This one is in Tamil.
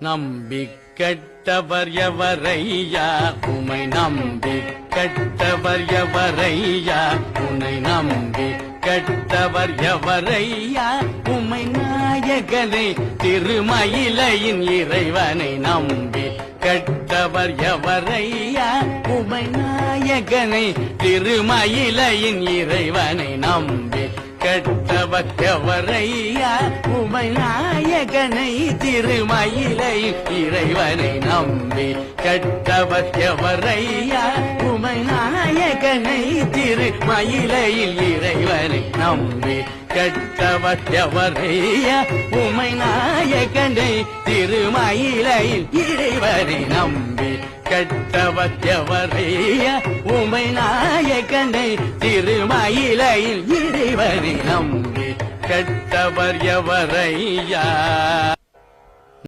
நம்பி எவரையா? உமை நம்பி கெட்டவர் எவரையா? உன்னை நம்பி கெட்டவர் எவரையா? உமை நாயகனை திருமயிலையின் இறைவனை நம்பி கெட்டவர் எவரையா? உமை நாயகனை திருமயிலையின் இறைவனை நம்பி கெட்டவர் எவரையா? உமை நாயகனை திருமயிலை இறைவனை நம்பி கெட்டவர் எவரையா? உமை நாயகனை திருமயிலையில் இறைவனை நம்பி கெட்டவர் எவரையா? உமை நாயகனை திருமயிலையில் இறைவனை நம்பி கெட்டவர் உமை நாயகனை திருமயிலையில் இறைவனை நம்பி கட்டவர் எவரையா?